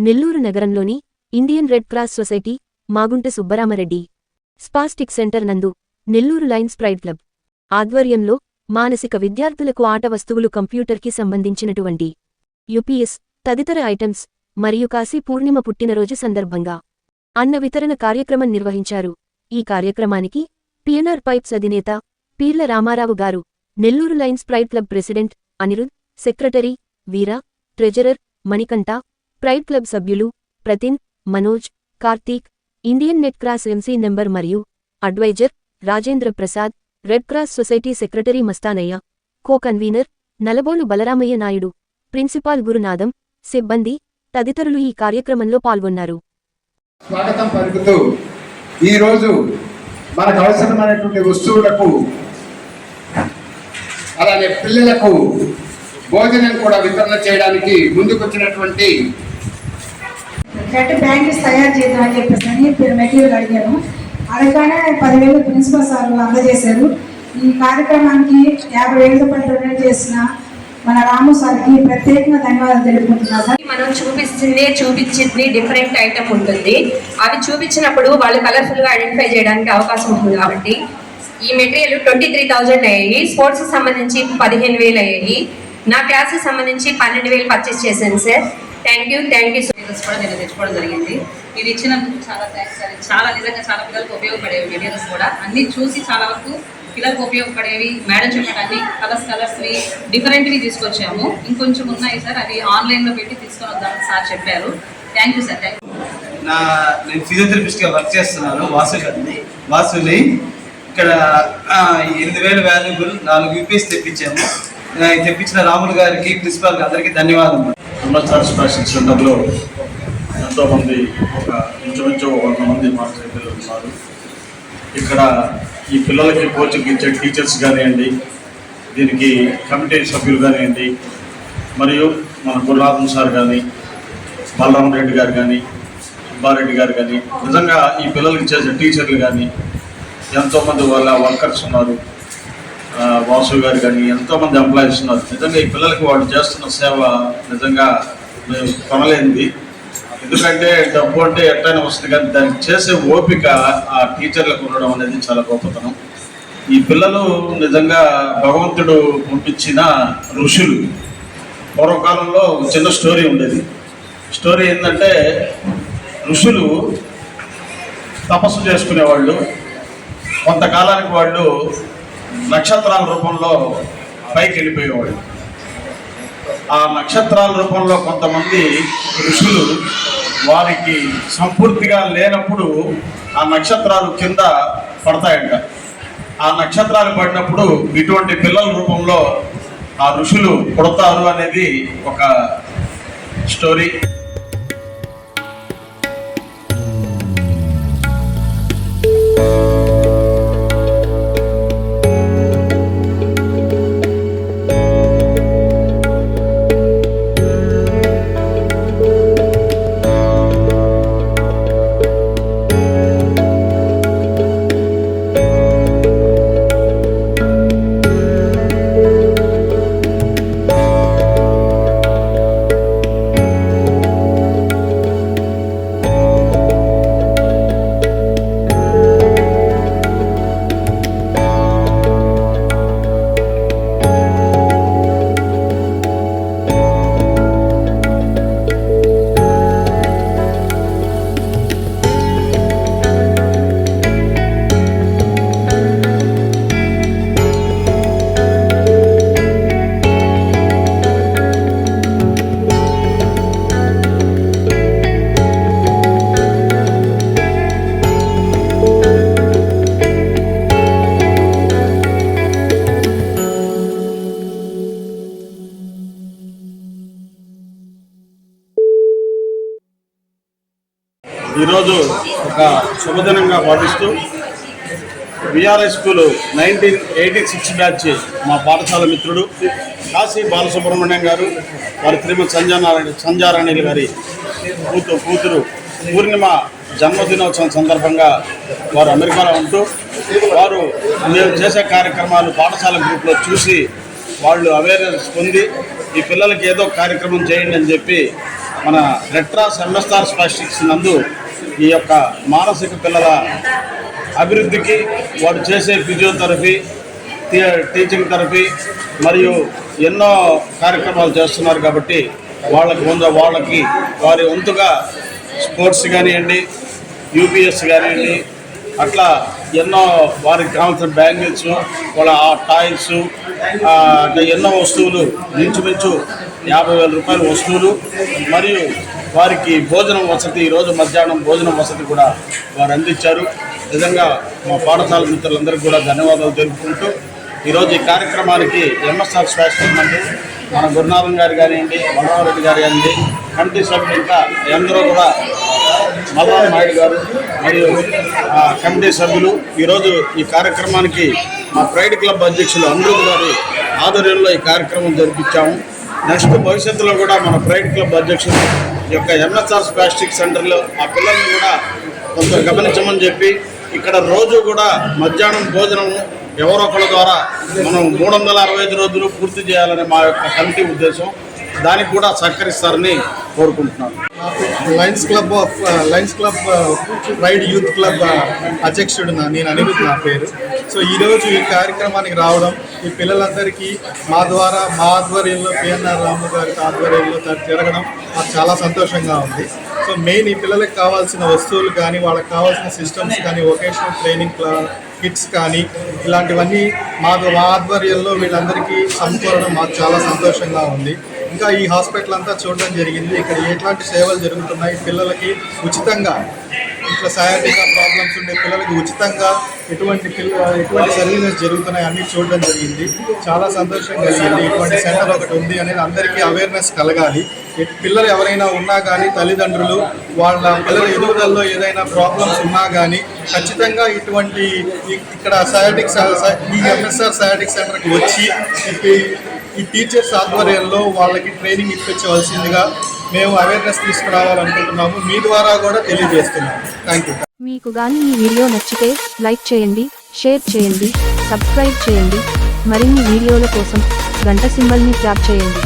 నెల్లూరు నగరంలోని Indian Red Cross Society Magunta Subbaramareddy spastic centre నందు Nellore lines pride club ఆధ్వర్యంలో మానసిక విద్యార్థులకు ఆట వస్తువులు కంప్యూటర్కి సంబంధించినటువంటి యుపిఎస్ తదితర ఐటమ్స్ మరియు కాశీ పూర్ణిమ పుట్టినరోజు సందర్భంగా అన్న వితరణ కార్యక్రమం నిర్వహించారు. ఈ కార్యక్రమానికి పిఎన్ఆర్ పైప్స్ అధినేత Peerla Ramarao garu Nellore Lions Pride Club president Anirudh secretary Veera treasurer Manikanta Pride Club సభ్యులు Prathin Manoj Karthik Indian Red Cross MC member మరియు adviser Rajendra Prasad Red Cross Society secretary Mastanaiah co convener Nalabolu Balaramaiah Naidu principal Gurunatham సిబ్బంది తదితరులు ఈ కార్యక్రమంలో పాల్గొన్నారు. స్వాగతం పలుకుతూ ఈరోజు మనకు అవసరమైనటువంటి వస్తువులకు అలానే పిల్లలకు భోజనం కూడా వితరణ చేయడానికి ముందుకొచ్చినటువంటి గట్టి బ్యాంగిల్స్ తయారు చేద్దాం అని చెప్పేసి అని మెటీరియల్ అడిగాను. అడగగానే పదివేలు ప్రిన్సిపల్ సార్ అందజేశారు. ఈ కార్యక్రమానికి యాభై వేలతో పాటు డొనేట్ చేసిన మన రాము సార్కి ప్రత్యేకంగా ధన్యవాదాలు తెలుపుకుంటున్నా సార్. మనం చూపిస్తుంది చూపించింది డిఫరెంట్ ఐటమ్ ఉంటుంది. అవి చూపించినప్పుడు వాళ్ళు కలర్ఫుల్గా ఐడెంటిఫై చేయడానికి అవకాశం ఉంటుంది కాబట్టి. ఈ మెటీరియల్ ట్వంటీ త్రీ థౌజండ్ అయ్యాయి స్పోర్ట్స్కి సంబంధించి పదిహేను వేలు అయ్యాయి. నా క్లాస్కి సంబంధించి పన్నెండు వేలు పర్చేస్ చేశాను sir. Thank you thank you materials కూడా నేను తెచ్చుకోవడం జరిగింది. ఇది ఇచ్చినందుకు చాలా థ్యాంక్స్ ఇది చాలా నిజంగా చాలా పిల్లలకు ఉపయోగపడేవి మెటీరియల్స్ కూడా. అన్ని చూసి చాలా వరకు పిల్లలకు ఉపయోగపడేవి. మేడం చెప్పిన అన్ని కలర్స్ కలర్స్వి డిఫరెంట్వి తీసుకొచ్చాము. ఇంకొంచెం ఉన్నాయి సార్ అవి ఆన్లైన్లో పెట్టి తీసుకొని వద్దామని సార్ చెప్పారు. థ్యాంక్ యూ సార్ థ్యాంక్ నా నేను ఫిజియోథెరపిస్ట్గా వర్క్ చేస్తున్నాను వాసు గారిని. వాసుని ఇక్కడ ఎనిమిది వేల వాల్యుబుల్ నాలుగు యూపీఎస్ తెప్పించాము. తెప్పించిన రాములు గారికి ప్రిన్సిపాల్ అందరికీ ధన్యవాదాలు అన్నచార్జ్ ఫ్యాషన్ సెంటర్లో ఎంతోమంది ఒక ఇంచుమించు వంద మంది మాస్టర్ పిల్లలు ఉన్నారు. ఇక్కడ ఈ పిల్లలకి కోచింగ్ ఇచ్చే టీచర్స్ కానివ్వండి దీనికి కమిటీ సభ్యులు కానివ్వండి మరియు మన గురునాథం సార్ కానీ బలరామ రెడ్డి గారు కానీ సుబ్బారెడ్డి గారు కానీ నిజంగా ఈ పిల్లలకి చేసే టీచర్లు కానీ ఎంతోమంది వాళ్ళ వర్కర్స్ ఉన్నారు. వాసు గారు కానీ ఎంతోమంది ఎంప్లాయీస్ ఉన్నారు. నిజంగా ఈ పిల్లలకి వాళ్ళు చేస్తున్న సేవ నిజంగా మేము కొనలేనిది. ఎందుకంటే డబ్బు అంటే ఎట్టైనా వస్తుంది కానీ దానికి చేసే ఓపిక ఆ టీచర్లకు ఉండడం అనేది చాలా గొప్పతనం. ఈ పిల్లలు నిజంగా భగవంతుడు పంపించిన ఋషులు. పూర్వకాలంలో ఒక చిన్న స్టోరీ ఉండేది. స్టోరీ ఏంటంటే ఋషులు తపస్సు చేసుకునేవాళ్ళు. కొంతకాలానికి వాళ్ళు నక్షత్రాల రూపంలో పైకి వెళ్ళిపోయేవాడు. ఆ నక్షత్రాల రూపంలో కొంతమంది ఋషులు వారికి సంపూర్తిగా లేనప్పుడు ఆ నక్షత్రాలు కింద పడతాయంట. ఆ నక్షత్రాలు పడినప్పుడు ఇటువంటి పిల్లల రూపంలో ఆ ఋషులు పుడతారు అనేది ఒక స్టోరీ. ఈరోజు ఒక శుభదినంగా పాటిస్తూ BRS school nineteen eighty six batch మా పాఠశాల మిత్రుడు కాశీ బాలసుబ్రహ్మణ్యం గారు వారి శ్రీమతి సంజానారాయణ సంజారాణి గారి కూతురు కూతురు పూర్ణిమ జన్మదినోత్సవం సందర్భంగా వారు అమెరికాలో ఉంటూ వారు మేము చేసే కార్యక్రమాలు పాఠశాల గ్రూప్లో చూసి వాళ్ళు అవేర్నెస్ పొంది ఈ పిల్లలకి ఏదో కార్యక్రమం చేయండి అని చెప్పి మన రెట్రాస్ ఎంఎస్ఆర్ స్పాస్టిక్స్ నందు ఈ యొక్క మానసిక పిల్లల అభివృద్ధికి వాడు చేసే ఫిజియోథెరపీ టీ- టీచింగ్ థెరపీ మరియు ఎన్నో కార్యక్రమాలు చేస్తున్నారు కాబట్టి వాళ్ళకి ముందు వాళ్ళకి వారి వంతుగా స్పోర్ట్స్ కానివ్వండి యూపీఎస్ కానివ్వండి అట్లా ఎన్నో వారికి కావాల్సిన బ్యాంగిల్స్ వాళ్ళ ఆ టాయిల్స్ అట్లా ఎన్నో వస్తువులు మించుమించు యాభై వేల రూపాయల వస్తువులు మరియు వారికి భోజనం వసతి ఈరోజు మధ్యాహ్నం భోజనం వసతి కూడా వారు అందించారు. నిజంగా మా పాఠశాల మిత్రులందరికీ కూడా ధన్యవాదాలు తెలుపుకుంటూ ఈరోజు ఈ కార్యక్రమానికి ఎంఎస్ఆర్ స్వాస్థ్యం నుండి మన గురునాథం గారు కానివ్వండి మనోహరెడ్డి గారు కానివ్వండి కమిటీ సభ్యులు ఇంకా ఎందరో కూడా మల్లాల నాయుడు గారు మరియు కమిటీ సభ్యులు ఈరోజు ఈ కార్యక్రమానికి మా ప్రైడ్ క్లబ్ అధ్యక్షులు అమృత్ గారి ఆధ్వర్యంలో ఈ కార్యక్రమం జరిపించాము. నెక్స్ట్ భవిష్యత్తులో కూడా మన ప్రైడ్ క్లబ్ అధ్యక్షులు ఈ యొక్క ఎంఎస్ఆర్ స్పాస్టిక్ సెంటర్లో ఆ పిల్లల్ని కూడా కొంత గమనించమని చెప్పి ఇక్కడ రోజు కూడా మధ్యాహ్నం భోజనము ఎవరో ఒకళ్ళ ద్వారా మనం మూడు వందల అరవై ఐదు రోజులు పూర్తి చేయాలని మా యొక్క కమిటీ ఉద్దేశం. దానికి కూడా సహకరిస్తారని కోరుకుంటున్నాను. Lions Club of Lions Club ride youth club అధ్యక్షుడు నా- నేను అనిరుద్ నా పేరు. సో ఈరోజు ఈ కార్యక్రమానికి రావడం ఈ పిల్లలందరికీ మా ద్వారా మా ఆధ్వర్యంలో పిఎన్ఆర్ రాము గారి ఆధ్వర్యంలో త- జరగడం మాకు చాలా సంతోషంగా ఉంది. సో మెయిన్ ఈ పిల్లలకు కావాల్సిన వస్తువులు కానీ వాళ్ళకి కావాల్సిన సిస్టమ్స్ కానీ వొకేషనల్ ట్రైనింగ్ క్లా కిట్స్ కానీ ఇలాంటివన్నీ మా మా ఆధ్వర్యంలో వీళ్ళందరికీ సమకూరడం మాకు చాలా సంతోషంగా ఉంది. ఇంకా ఈ హాస్పిటల్ అంతా చూడడం జరిగింది. ఇక్కడ ఎట్లాంటి సేవలు జరుగుతున్నాయి? పిల్లలకి ఉచితంగా ఇట్లా సయాటికా ప్రాబ్లమ్స్ ఉండే పిల్లలకి ఉచితంగా ఎటువంటి ఎటువంటి సర్వీసెస్ జరుగుతున్నాయి అన్ని చూడడం జరిగింది. చాలా సంతోషం కలిగింది ఇటువంటి సెంటర్ ఒకటి ఉంది అనేది అందరికీ అవేర్నెస్ కలగాలి. పిల్లలు ఎవరైనా ఉన్నా కానీ తల్లిదండ్రులు వాళ్ళ పిల్లల ఎదుగుదలలో ఏదైనా ప్రాబ్లమ్స్ ఉన్నా కానీ ఖచ్చితంగా ఇటువంటి ఇక్కడ సయాటిక్ ఈ ఎంఎస్ఆర్ సయాటిక్ సెంటర్కి వచ్చి ఈ టీచర్స్ ఆధ్వర్యంలో వాళ్ళకి ట్రైనింగ్ ఇప్పించవలసిందిగా మేము అవేర్నెస్ తీసుకురావాలనుకుంటున్నాము. మీ ద్వారా కూడా తెలియజేస్తున్నాము. థ్యాంక్ యూ మీకు గాని ఈ వీడియో నచ్చితే లైక్ చేయండి షేర్ చేయండి సబ్స్క్రైబ్ చేయండి. మరిన్ని వీడియోల కోసం గంట సింబల్ని ట్యాప్ చేయండి.